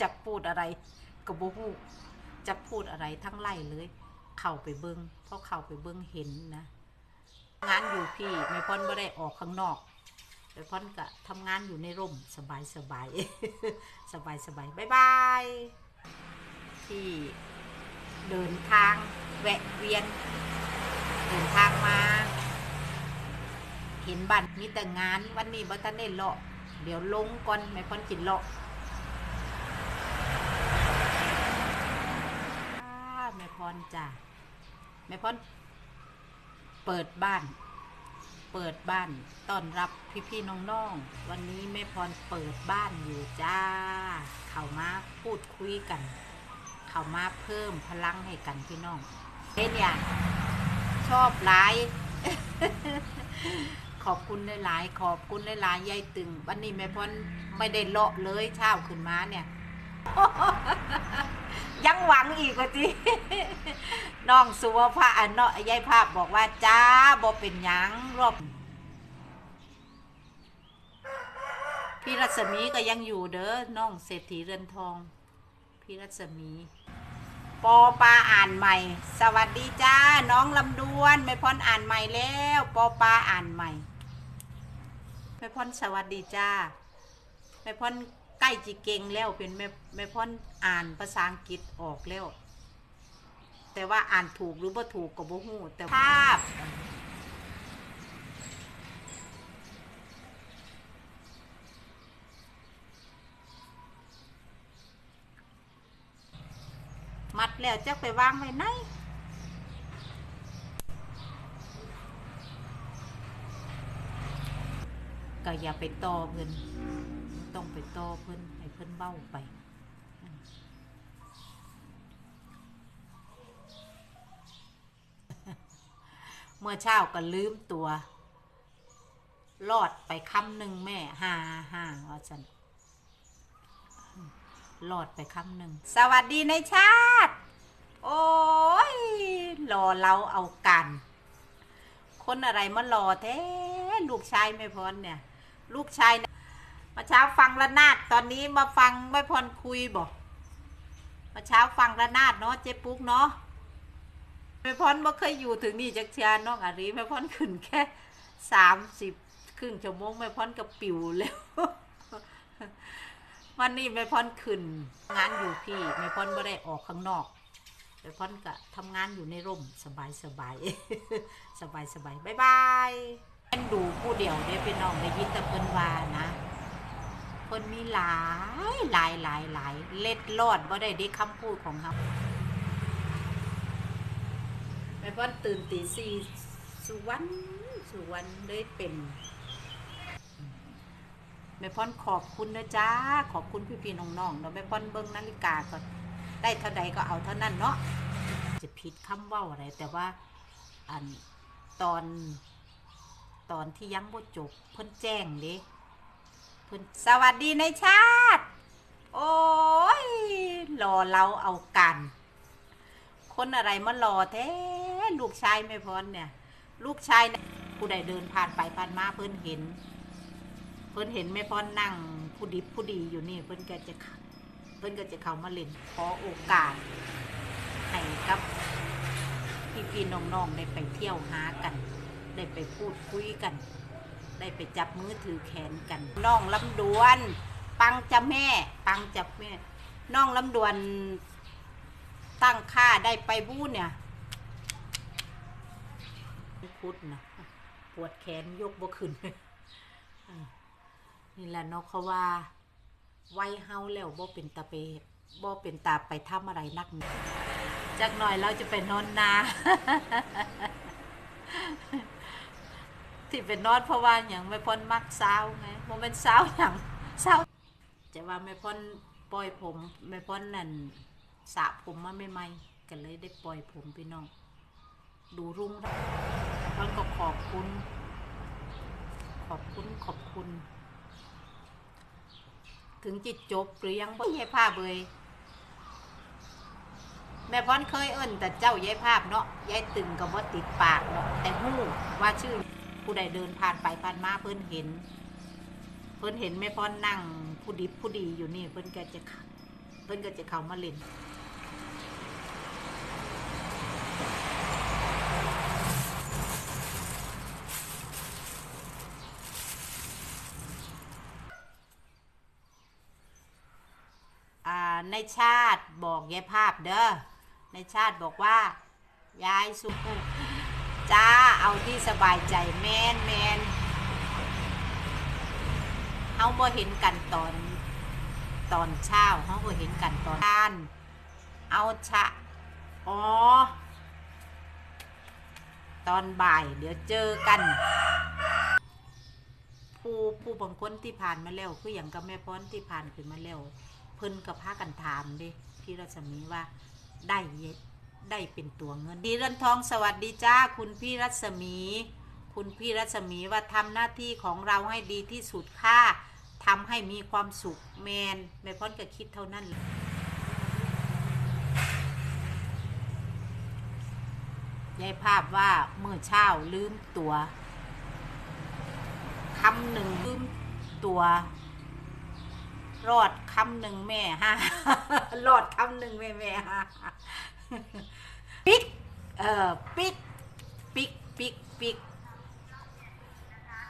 จะพูดอะไรก็บ่ฮู้จะพูดอะไรทั้งไล่เลย เข้าไปเบิงเพราะเข้าไปเบิงเห็นนะ งานอยู่พี่แม่พรบ่ได้ออกข้างนอกแม่พรก็ทำงานอยู่ในร่มสบายสบายสบายสบายบายบายที่เดินทางแวะเวียน เดินทางมา เห็นบัตรมีแต่งานวันนี้บัตันได้เลาะเดี๋ยวลงก่อนไม่พ้นกินเลาะอ่าแม่พ รจ้ะแม่พรเปิดบ้าน เปิดบ้านต้อนรับพี่ๆน้องๆ วันนี้แม่พรเปิดบ้านอยู่จ้า เข้ามาพูดคุยกัน เข้ามาเพิ่มพลังให้กันพี่น้องเฮ้ยเนี่ยชอบหลาย ขอบคุณหลายๆขอบคุณหลายๆยายตึง วันนี้แม่พรไม่ได้เลาะเลยเช้าขึ้นมาเนี่ย ยังหวังอีกว่าจีน้องสุวภาอันเนาะยายภาพบอกว่าจ้าบ่เป็นหยังรอบพี่รัศมีก็ยังอยู่เด้อน้องเศรษฐีเรือนทอง พี่รัศมี ปอปลาอ่านใหม่ สวัสดีจ้า น้องลำดวนแม่พรอ่านใหม่แล้ว ปอปลาอ่านใหม่แม่พรสวัสดีจ้าแม่พร ใกล้จีเก่งแล้วเป็นแม่แม่พรอ่านภาษาอังกฤษออกแล้ว แต่ว่าอ่านถูกหรือบ่ถูกก็บ่ฮู้แต่ภาพ มัดแล้วจะไปวางไว้ไหนก็อย่าไปต่อเพิ่น ต้องไปต่อเพิ่นให้เพิ่นเบ้าไปเมื่อเช้าก็ลืมตัว รอดไปคำหนึ่งแม่ห้าห้าว่าฉันรอดไปคำหนึ่ง สวัสดีในชาติ โอ้ยรอเราเอากัน คนอะไรมารอแท้ ลูกชายไม่พรเนี่ย ลูกชาย มาเช้าฟังระนาดตอนนี้มาฟังไม่พรคุยบอกมาเช้าฟังระนาดเนาะเจ๊ปุ๊กเนาะไม่พรบ่เคยอยู่ถึงนี่จักเชียน้องอารีไม่พรขึ้นแค่สามสิบครึ่งชั่วโมงไม่พรก็ปิวแล้ววันนี้แม่พรขึ้นงานอยู่พี่แม่พรไม่ได้ออกข้างนอกแม่พรก็ทำงานอยู่ในร่มสบายสบายสบายสบายบายบายแม่นดูผู้เดียวเด้พี่น้องได้ยินแต่เพิ่นว่านะ พิ่นมีหลายหลายหลายหลายเล็ดลอดบ่ได้ได้คำพูดของเขาแม่พรตื่นตีสี่สุวรรณสุวรรณเลยเป็นแม่พรขอบคุณนะจ้าขอบคุณพี่ๆน้องๆเนาะแม่พรเบิ่งนาฬิกาก็ได้เท่าใดก็เอาเท่านั้นเนาะจะผิดคำเว้าอะไร แต่ว่าอันตอนตอนที่ยังบ่จบเพิ่นแจ้งเด้ เพิ่นสวัสดีในชาติ โอ้ยรอเราเอากัน คนอะไรมารอแท้ลูกชายแม่พรเนี่ย ลูกชายนะผู้ใดเดินผ่านไปผ่านมาเพิ่นเห็น เพิ่นเห็นแม่พ่อนั่งผู้ดิบผู้ดีอยู่นี่ เพิ่นก็จะเพิ่นก็จะเข้ามาเล่นขอโอกาสให้กับพี่พี่ๆน้องๆได้ไปเที่ยวหากัน ได้ไปพูดคุยกัน ได้ไปจับมือถือแขนกัน น้องลำดวน ปังจะแม่ ปังจะแม่ น้องลำดวนตั้งค่าได้ไปบู้เนี่ยพุดนะปวดแขนยกบ่ขึ้นนี่แหละเนาะเขาว่าวัยเฮาแล้วบ่เป็นตาไปบ่เป็นตาไปทำอะไรนักหนาจักหน่อยเราจะไปนอนนา ที่เป็นนอนเพราะว่าอย่างไม่พ้นมักสาไงบ่แม่นสาอย่างสาจะว่าไม่พ้นปล่อยผมไม่พ้นนั่นสระผมมาไม่ใหม่กันเลยได้ปล่อยผมพี่น้อง ดูรุ่งแล้วพ้นก็ขอบคุณ ขอบคุณขอบคุณ ถึงจิตจบหรือยังบ่ยายภาพเลยแม่พรเคยเอิ้นแต่เจ้ายายภาพเนาะยายตึงก็บ่ติดปากเนาะแต่ฮู้ว่าชื่อ ผู้ใดเดินผ่านไปผ่านมาเพิ่นเห็น เพิ่นเห็นแม่พรนั่งผู้ดิบผู้ดีอยู่นี่เพิ่นก็จะเพิ่นก็จะเข้ามาเล่นในชาติบอกยายภาพเด้อในชาติบอกว่ายายสุข จ้า เอาที่สบายใจแมนแมนเฮาบ่เห็นกันตอนตอนเช้าเฮาบ่เห็นกันตอนทานเอาชะ อ๋อ ตอนบ่ายเดี๋ยวเจอกัน ผู้ผู้บางคนที่ผ่านมาแล้วคืออย่างกับแม่พ้อนที่ผ่านขึ้นมาแล้วเพิ่นกับพากันถามเด้พี่รัศมีว่าได้เย ได้เป็นตัวเงิน ดีเรือนทองสวัสดีจ้า คุณพี่รัศมี คุณพี่รัศมีว่าทำหน้าที่ของเราให้ดีที่สุดค่าทำให้มีความสุขแมนแม่พ้อนก็คิดเท่านั้นแหละยายภาพว่าเมื่อเช้าลืมตัวคำหนึ่งลืมตัว รอดคำหนึ่งแม่ฮะรอดคำหนึ่งแม่แม่ฮะ ปิ๊กเออปิ๊กปิ๊กปิ๊กปิ๊ก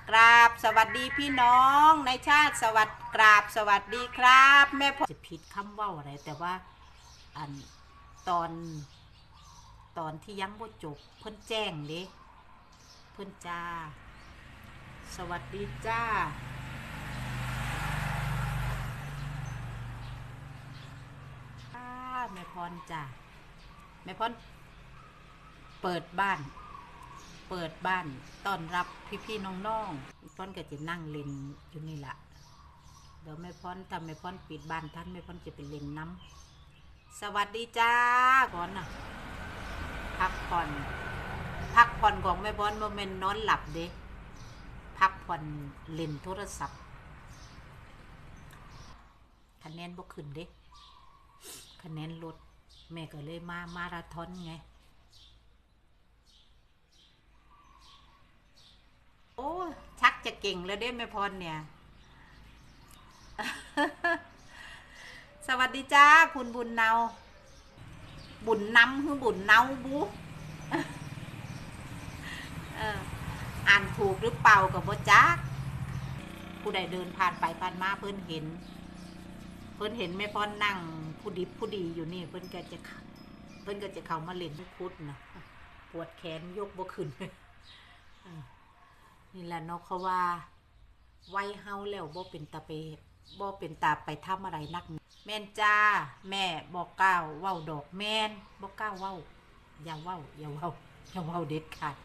กราบสวัสดีพี่น้องในชาติสวัสดกราบสวัสดีครับ แม่พ่อจะผิดคำว่าอะไรแต่ว่าอันตอนตอนที่ยังบ่จบเพิ่นแจ้งเด้เพิ่นจ้า สวัสดีจ้าจ้าแม่พรจ้า แม่พรเปิดบ้าน เปิดบ้านต้อนรับพี่ๆน้องๆแม่พรก็จะนั่งเล่นอยู่นี่แหละเดี๋ยวแม่พรทำแม่พรปิดบ้านท่านแม่พรจะไปเล่นน้ำสวัสดีจ้าก่อนน่ะพักผ่อน พักผ่อนของแม่พรโมเมนนอนหลับเด้พักผ่อนเล่นโทรศัพท์คะแนนบ่ขึ้นเด้คะแนนลด แม่ก็เลยมามาราธอนไง โอ้ ชักจะเก่งแล้วเด้แม่พรเนี่ย สวัสดีจ้า คุณบุญเนา บุญน้ำคือบุญเนาบุอออ่านถูกหรือเปล่ากับบ่จักผู้ใดเดินผ่านไปผ่านมาเพิ่นเห็น เพิ่นเห็นแม่พ่อนั่ง ผู้ดิบผู้ดีอยู่นี่เพิ่นก็จะเพิ่นก็จะเข้ามาเล่นพุดนะปวดแขนยกบ่ขึ้นนี่แหละเนาะเขาว่าไว้เฮาแล้วบ่เป็นตาไปบ่เป็นตาไปทำอะไรนัก แม่นจ้า แม่บอกก้าวเว้าดอกแม่นบอกก้าวเว้า อย่าเว้าอย่าเว้าอย่าเว้าเด็ดขาด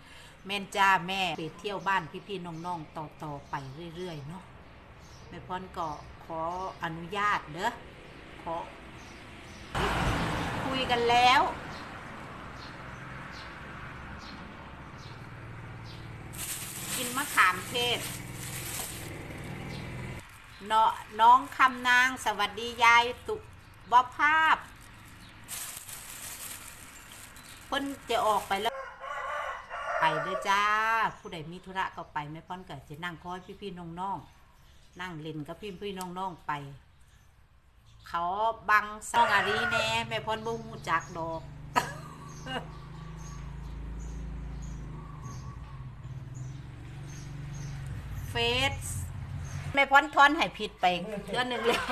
แม่นจ้าแม่ไปเที่ยวบ้านพี่ๆน้องๆต่อๆไปเรื่อยๆเนาะแม่พรก็ขออนุญาตเด้อขอ คุยกันแล้ว กินมะขามเทศเนาะน้องคำนางสวัสดียายตุบภาพเพิ่นจะออกไปแล้ว ไปเด้อจ้า ผู้ใดมีธุระก็ไปแม่พ่อนก็จะนั่งคอยพี่ๆน้องๆนั่งเล่นกับพี่พี่น้องๆไป เขาบังซองอารีแน่แม่พรบุ้งจากดอกเฟสแม่พรทอนให้ผิดไปเทื่อหนึ่งแล้ว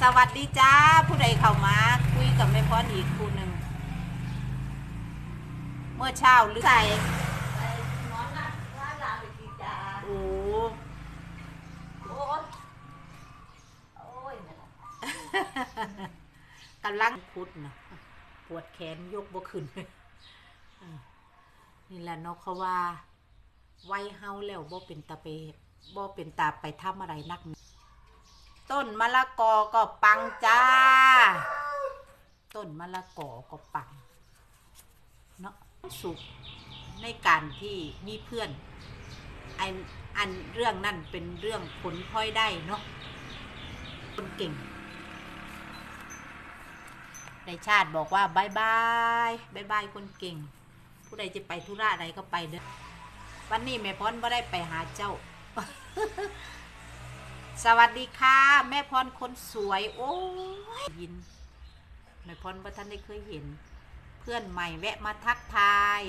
สวัสดีจ้าผู้ใดเข้ามา คุยกับแม่พรอีกคู่หนึ่งเมื่อเช้าหรือใส่โอ้ กำ ลังพุดนะปวดแขนยกบ่ขึ้นอ่านี่แหละเนาะเขาว่าไว้เฮาแล้วบ่เป็นตาไปบ่เป็นตาไปทำอะไรนัก ต้นมะละกอก็ปังจ้า ต้นมะละกอก็ปังเนาะสุขในการที่มีเพื่อนอันอันเรื่องนั่นเป็นเรื่องผลพลอยได้เนาะคนเก่ง ในชาติบอกว่าบายบายบายบายคนเก่ง ผู้ใดจะไปธุระอะไรก็ไปเด้อวันนี้แม่พ้อนว่าได้ไปหาเจ้า สวัสดีค่ะ แม่พรคนสวย โอ้ยยินแม่พรบ่ท่านได้เคยเห็น เพื่อนใหม่แวะมาทักทาย